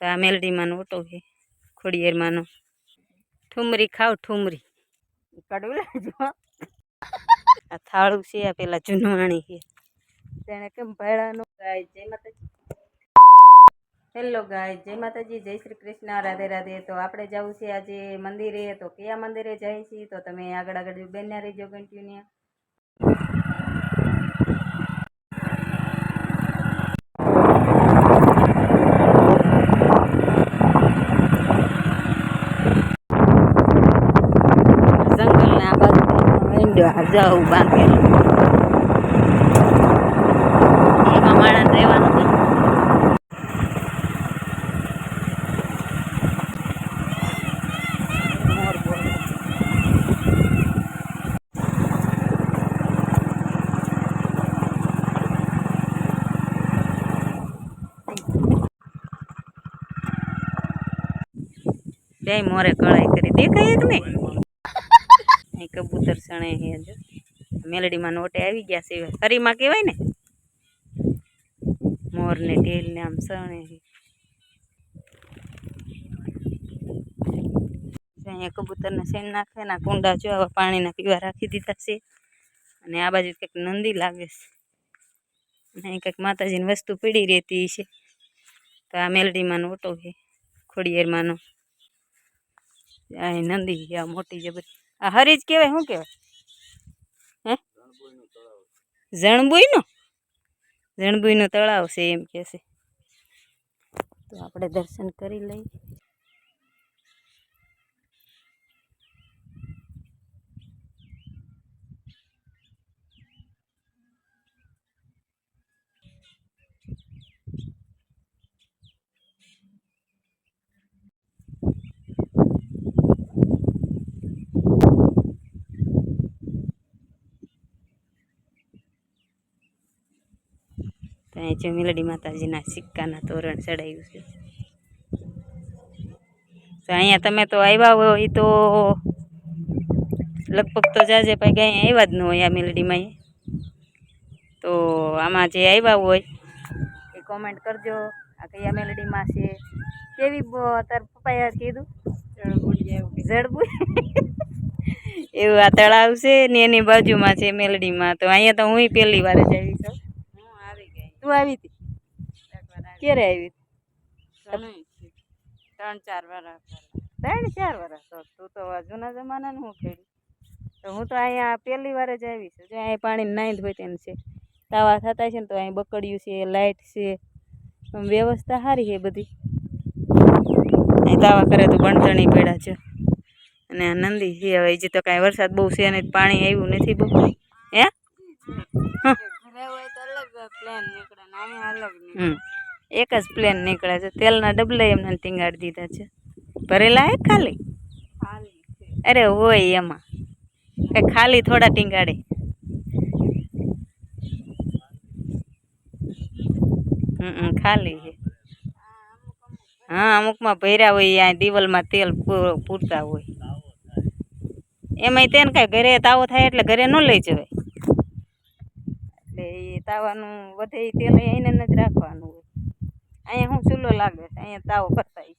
તો આ મેલડીમાંનો ઓટો છે ખોડિયેરમાંનો. ઠુમરી ખાવ ઠુમરી. કડવું લાગજો આ થાળું છે આ પેલા જૂનવાણી છે. તેને કેમ ભેળાનું ગાય જય માતાજી. હેલો ગાય જય માતાજી જય શ્રી કૃષ્ણ રાધે રાધે. તો આપણે જવું છે આજે મંદિરે તો કયા મંદિરે જાય છીએ? તો તમે આગળ આગળ બેનના રહેજો કન્ટિન્યુ જંગલને આ બાજુ મીંડો જવું બાંધેલું એમાં માણસ રહેવાનું બે મોરે કળાઈ કરી. દેખાય એક નહીં? અહીં કબૂતર સણે જો. મેલડીમાં નોટે આવી ગયા છે. હરીમાં કહેવાય ને? મોર ને ઢેલ ને આમ સણે અહીંયા કબૂતરને સેન નાખે ના કુંડા જો આવા પાણીના પીવા રાખી દીધા છે. અને આ બાજુ કંઈક નંદી લાગે છે. અને અહીં કંઈક માતાજીની વસ્તુ પડી રહેતી છે. તો આ મેલડીમાંનો ઓટો છે. ખોડિયારમાંનો આ નંદી આ મોટી બધી. આ હરીજ કહેવાય, શું કહેવાય? હે? જણબુઈનો જણબુઈનો તળાવ છે એમ કહે છે. તો આપણે દર્શન કરી લઈએ. તો અહીં જો મેલડી માતાજીના સિક્કાના તોરણ ચડાવ્યું છે. તો અહીંયા તમે તો આવ્યા હોય તો લગભગ તો જાજે ભાઈ કંઈ આવ્યા જ ન હોય આ મેલડીમાં એ. તો આમાં જે આવ્યા હોય એ કોમેન્ટ કરજો. આ કયા મેલડીમાં છે? કેવી અત્યારે પપ્પાએ કીધું? જડબુઈ. એવું આ તળાવ છે ને એની બાજુમાં છે મેલડીમાં. તો અહીંયા તો હું પહેલી વાર જ આવી છું. તું આવી હતી. ક્યારે આવી હતી? ત્રણ ચાર વાર ત્રણ ચાર વર્ષ તું તો આ જૂના જમાનાનું હું ખેડી તો હું તો અહીંયા પહેલી વાર જ આવી છું. જો અહીંયા પાણી નાઈ હોય તેમ છે. તાવા થતા છે ને તો અહીં બકડ્યું છે લાઇટ છે. વ્યવસ્થા સારી છે બધી. અહીં તાવા કરે તો બણતણી પડ્યા છે. અને આ નંદી છે. હવે હજી તો કાંઈ વરસાદ બહુ છે અને પાણી આવ્યું નથી બહુ. હે? હોય તો અલગ પ્લાન નીકળે ને અહીંયા અલગ નીકળે હમ. એક જ પ્લેન નીકળે છે. તેલના ડબલા એમને ટીંગાડી દીધા છે. ભરેલા હે ખાલી? અરે હોય એમાં. કે ખાલી થોડા ટીંગાડે. હમ ખાલી છે. હા અમુકમાં ભર્યા હોય આ દિવાલમાં તેલ પૂરતા હોય. એમાંય તેને કાંઈ ઘરે તાવો થાય એટલે ઘરે ન લઈ જવાય. તાવાનું વધે તેલ એને જ રાખવાનું હોય. અહીંયા શું ચૂલો લાગે છે, અહીંયા તાવો કરતા છે.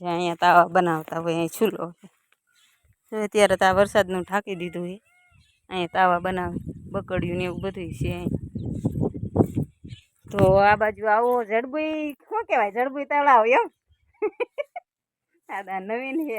જે અહીંયા તાવા બનાવતા હોય, અહીં ચૂલો અત્યારે તો આ વરસાદનું ઢાંકી દીધું છે. અહીંયા તાવા બનાવે, બકડિયું ને એવું બધું છે તો આ બાજુ આવો જડબુઈ શું કહેવાય? જડબુઈ તળાવ એમ? આ નવીન છે.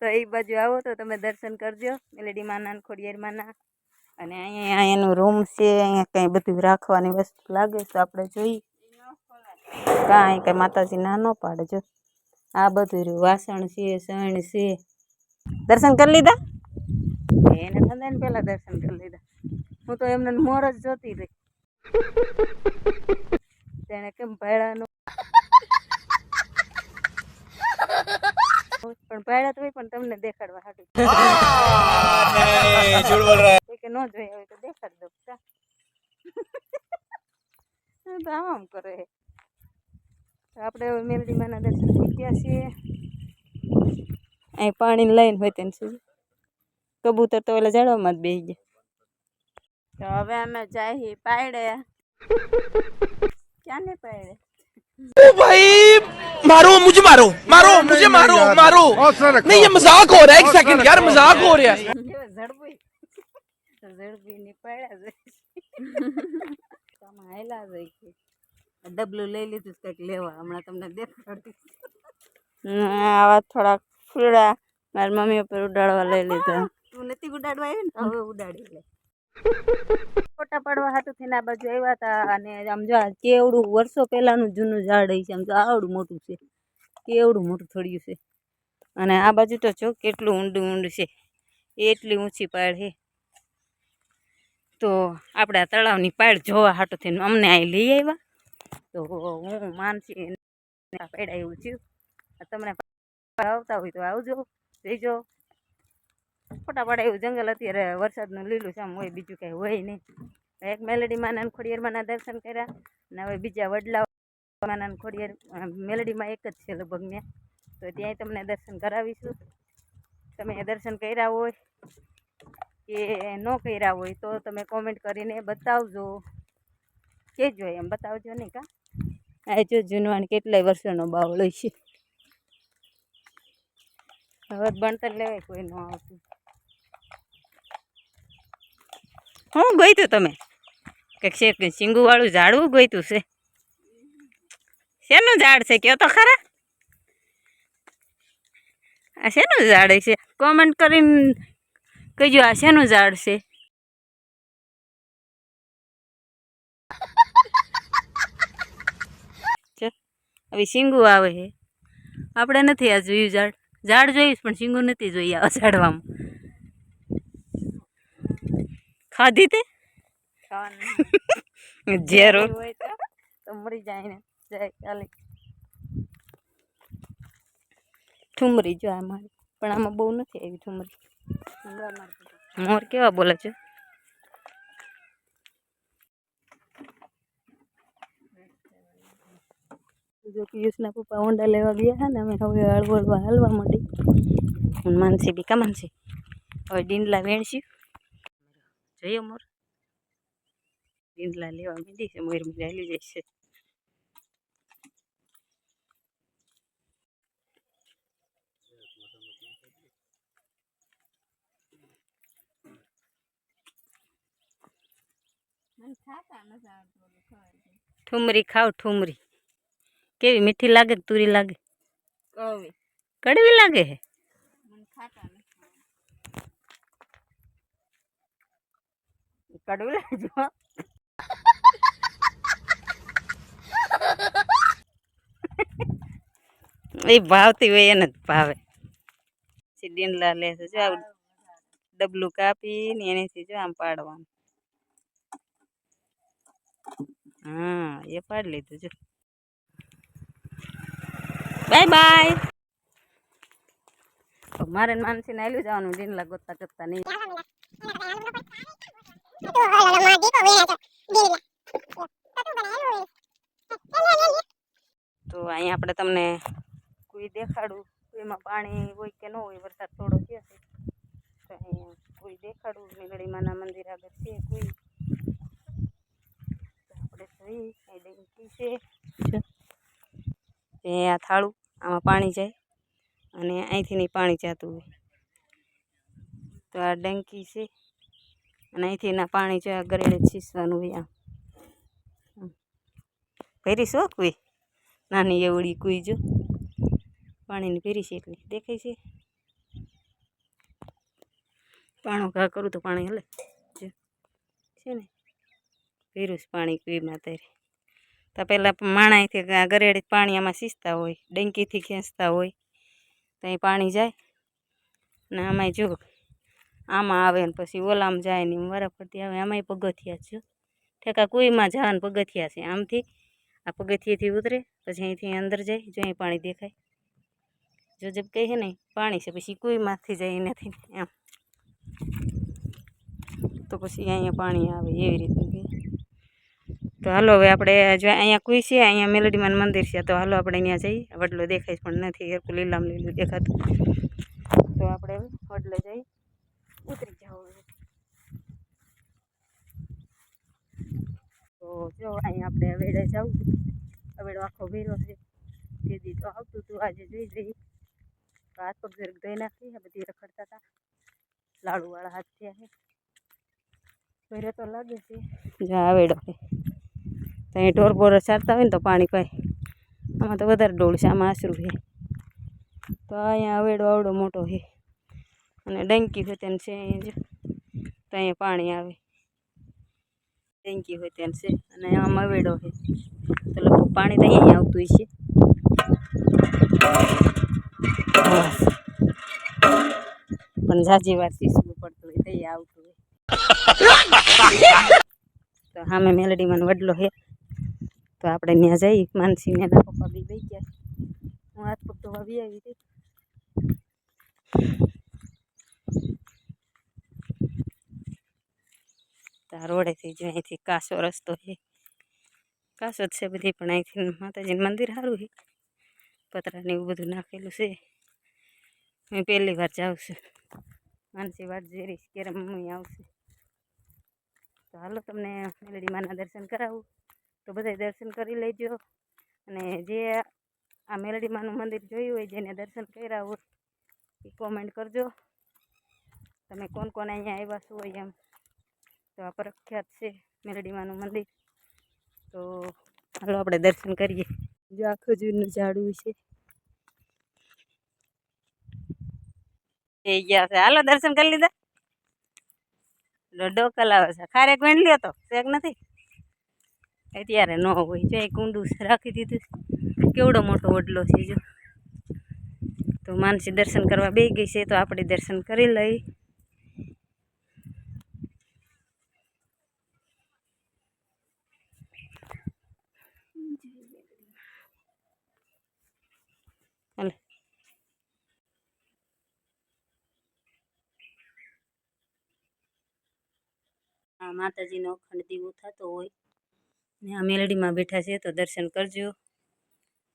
તો એ બાજુ આવો તો તમે દર્શન કરજો. મેલેડી માના ખોડિયાર માના. અને અહીંયા એનું રૂમ છે, અહીંયા કંઈ બધું રાખવાની વસ્તુ લાગે તો આપણે જોઈએ. કાંઈ કંઈ માતાજી ના ન પાડે જો. આ બધું રહ્યું. વાસણ છે સણ છે. દર્શન કરી લીધા? એને થંદે ને પહેલાં દર્શન કરી લીધા. હું તો એમને મોર જ જોતી રહી. તેણે કેમ ભાડાનું પણ પાડ્યા તો હોય પણ તમને દેખાડવા હાટું કે ન જોઈ હોય તો દેખાડ દઉં ચા. તો આમ આમ કરે. આપણે હવે મેલડીમાના દર્શન થઈ ગયા છીએ. અહીં પાણી લઈને હોય તેને શું કબૂતર તો ઓલા ઝાડવામાં જ બેસી ગયા. તો હવે અમે જાય પાડે ક્યાં ને પડે भाई मारो मुझे मारो मारो मुझे मारो मारो नहीं ये मजाक हो रहा है एक सेकंड यार मजाक हो रहा है કેવો ઝડપી ઝડપી ની પડ્યા છે આમાં હાયલા જાય છે ડબલું લઈ લીધું છે કંઈક લેવા હમણાં તમને દેખાડતી આવા થોડાક ફૂલડા મારી મમ્મી ઉપર ઉડાડવા લઈ લીધા તું નથી ઉડાડવા આવી ને હવે ઉડાડી લે ફોટા પાડવા હાટું થઈને આ બાજુ આવ્યા હતા અને આમ જો કેવડું વર્ષો પહેલાનું જૂનું ઝાડ છે, આમ જો આવડું મોટું છે, કેવડું મોટું થળિયું છે. અને આ બાજુ તો જો કેટલું ઊંડું ઊંડું છે, એટલી ઊંચી પાડ છે તો આપણે આ તળાવની પાડ જોવા હાટું થઈને અમને અહીં લઈ આવ્યા તો હું માનસી પાડ્યા એવું થયું તમને આવતા હોય તો આવજો, જઈજો. ફોટા પાડે એવું જંગલ અત્યારે વરસાદનું લીલું છે, આમ હોય બીજું કાંઈ હોય નહીં. એક મેલેડીમાં નાન ખોડિયારમાંના દર્શન કર્યા અને હવે બીજા વડલા નાન ખોડિયાર મેલેડીમાં એક જ છે લગભગ મેં તો ત્યાંય તમને દર્શન કરાવીશું. તમે દર્શન કર્યા હોય કે ન કર્યા હોય તો તમે કોમેન્ટ કરીને બતાવજો. કહેજો એમ, બતાવજો નહીં કા? આ જો જૂનવાણ કેટલાય વર્ષોનો બાવળો છે. હવે ભણતર લેવાય કોઈ ન આવતું. હું ગોઈતું તમે? કંઈક છે કે શીંગુવાળું ઝાડવું ગોઈતું છે? શેનું ઝાડ છે? કયો તો ખરા? આ શેનું ઝાડ છે? કોમેન્ટ કરીને કહેજો આ શેનું ઝાડ છે? હવે શીંગુ આવે છે. આપણે નથી આ જોયું ઝાડ. ઝાડ જોઈશ પણ શીંગુ નથી જોઈ આ ઝાડવામાં. ખાધી તે? ઝેરો. હોય તો મરી જાય ને. જાય ચાલે ઠુમરી જો આ મારી. પણ આમાં બહુ નથી આવી ઠુમરી. મોર કેવા બોલે છે? જો પિયુષના પપ્પા ઊંડા લેવા ગયા હા ને અમે હવે હળવળવા હાલવા માંડી. અને માનસી બી કા માનસી? હવે ડીંડલા વેણસી જોઈએ મોર ડીંડલા લેવા માંડી છે મોર હાલી જાય છે મને ખાતા નથી આવડતું ઓલું ખવાય છે ઠુમરી ખાવ ઠુમરી કેવી મીઠી લાગે કે તુરી લાગે કવી કડવી લાગે હે મને ખાતા નથી કડવી લાગજો એ ભાવતી હોય એને જ ભાવે ડીંડલા લે છે જો આવું ડબલું કાપીને એનેથી જો આમ પાડવાનું હા એ પાડી લીધું જો બાય બાય મારે માનસીને આવેલું જવાનું ડીંડલા ગોતતા ગોતતા નહીં તો અહીંયા આપણે તમને કોઈ દેખાડું એમાં પાણી હોય કે ન હોય, વરસાદ થોડો છે, તો અહીંયા કોઈ દેખાડું મેઘડીમાના મંદિર આગળ છે કોઈ. આપણે જોઈ અહીં છે. એ આ થાળું, આમાં પાણી જાય, અને અહીંથી નહીં પાણી જતું હોય. તો આ ડંકી છે. અને અહીંથી ના પાણી જો ગરેડે છીસવાનું હોય આમ ભરી છો કુઈ? નાની એવડી કુઈ જો? પાણીની ભરી છે એટલી. દેખાય છે? પાણું ઘા કરું તો પાણી હલે. જો. છે ને? ભર્યું પાણી કુઈમાં તારે તો પહેલાં માણાથી ગરેડે પાણી આમાં સીસતા હોય, ડંકીથી ખેંચતા હોય, તો પાણી જાય. ને આમાંય જો આમાં આવે ને પછી ઓલામાં જાય ને વારા ફરતી આવે. આમાંય પગથિયા છે. ઠેકા કુઈમાં જવાના પગથિયા છે. આમથી આ પગથિયેથી ઉતરે, પછી અહીંથી અંદર જાય, જો અહીં પાણી દેખાય. જો જબ કહે ને, પાણી છે, પછી કુઈમાંથી જાય એનાથી એમ. તો પછી અહીંયા પાણી આવે એવી રીતનું તો હાલો હવે આપણે જો અહીંયા કુઈ છે, અહીંયા મેલડીમાન મંદિર છે, તો હાલો આપણે અહીંયા જઈએ. વડલો દેખાય પણ નથી લીલામ લીલું દેખાતું. તો આપણે હવે વડલે જઈ ઉતરી જવું તો જો અહીંયા આપણે અવેડે જવું. અવેડો આખો ભેરો છે. તે દી તો આવતું હતું આજે જોઈ જઈ તો હાથ પગ જરાક ધોઈ નાખી આ બધી રખડતા હતા લાડુવાળા હાથ થયા છે ભેરો તો લાગે છે. જ્યાં આવેડો છે. તો અહીં ઢોર બોર ચારતા હોય ને તો પાણી પાય. આમાં તો વધારે ડોળ છે આમાં આશરું છે. તો અહીંયા આવેડો આવડો મોટો છે. અને ડંકી હોય તેને છે અહીં જો. તો અહીંયા પાણી આવે. ડંકી હોય તેને છે. અને આમ અવેડો છે તો લગભગ પાણી તો અહીંયા આવતું છે પણ જાજી વાર સીસવું પડતું હોય ત્યાં આવતું હોય. તો સામે મેલડીમાં વડલો છે તો આપણે ત્યાં જઈ. માનસીને એના પપ્પા બી ગઈ ગયા. હું હાથ પગ ધોવા બી આવી હતી તો આ રોડેથી જો અહીંથી કાસો રસ્તો છે. કાસો જ છે બધી, પણ અહીંથી માતાજીનું મંદિર સારું છે. પતરાને એવું બધું નાખેલું છે. હું પહેલી વાર જાઉં છું. માનસી વાત જેરીશ ક્યારે મમ્મી આવશે તો હાલો તમને મેલડી માના દર્શન કરાવું. તો બધાય દર્શન કરી લેજો. અને જે આ મેલડી માનું મંદિર જોયું હોય જેને દર્શન કર્યા હોય, એ કોમેન્ટ કરજો. તમે કોણ કોણ અહીંયા આવ્યા છો એમ? તો આ પ્રખ્યાત છે મેરડીમાનું મંદિર. તો હાલો આપણે દર્શન કરીએ. જો આ ખજૂરનું ઝાડવું છે. થઈ ગયા છે. હાલો દર્શન કરી લીધા? ડોડો કલાવે છે. ખારેક વેણ લ્યો તો. શેક નથી? અત્યારે ન હોય. જો એ કુંડું રાખી દીધું. કેવડો મોટો વડલો છે જો. તો માનસી દર્શન કરવા બે ગઈ છે. તો આપણે દર્શન કરી લઈ હાલે આ માતાજીનો અખંડ દીવો થતો હોય ને આ મેલડીમાં બેઠા છે તો દર્શન કરજો.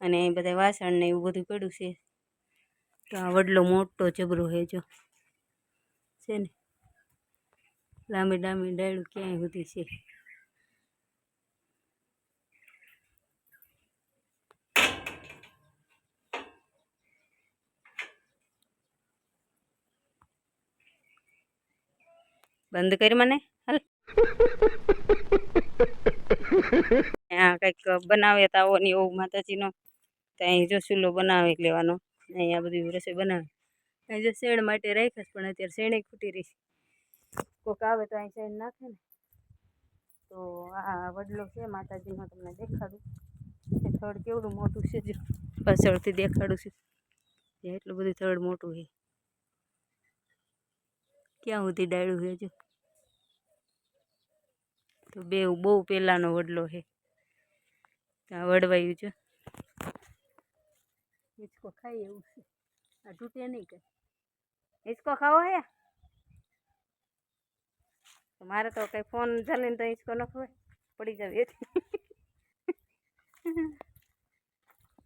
અને અહીં બધા વાસણ ને એવું બધું પડ્યું છે. તો આ વડલો મોટો જબરો છે જો. છે ને? લાંબી લાંબી ડાળું ક્યાંય સુધી છે? બંધ કરી મને. ત્યાં કંઈક બનાવે તાવો ને એવું માતાજીનો. તો અહીં જો ચૂલો બનાવી લેવાનો. અહીંયા બધી રસોઈ બનાવે. અહીં જો શેણ માટે રાખ્યા પણ અત્યારે શેણે ખૂટી રહી છે. કોક આવે તો અહીં શેણ નાખે ને. તો આ વડલો છે, માતાજીનો તમને દેખાડું. એ થડ કેવડું મોટું છે જો. પાછળથી દેખાડું છું. એટલું બધું થડ મોટું છે. ક્યાં સુધી ડાળ્યું છે જો? તો બે બહુ પહેલાંનો વડલો છે. ત્યાં વડવાયું છે. હિંચકો ખાઈ એવું છે. આ તૂટે નહીં કે. હિંચકો ખાવો હે? મારે તો કંઈ ફોન ચાલીને તો હિંચકો ન ખવાય. પડી જાવ એથી.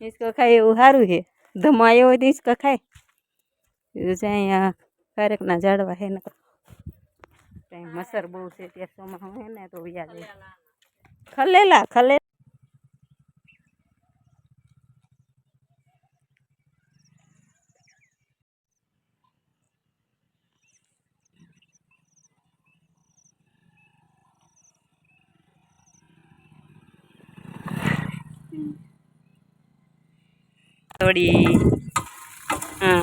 હિંચકો ખાય એવું સારું છે. ધમાયો હોય તો હિંચકો ખાય. અહીંયા કારેકના ઝાડવા છે ને ત્યાં મસર બહુ છે ત્યાં સોમાં હોય ને તો યાદ ખલેલા ખલે થોડી હા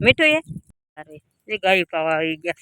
મીઠું એ? ગાયું પાવા આવી ગયા.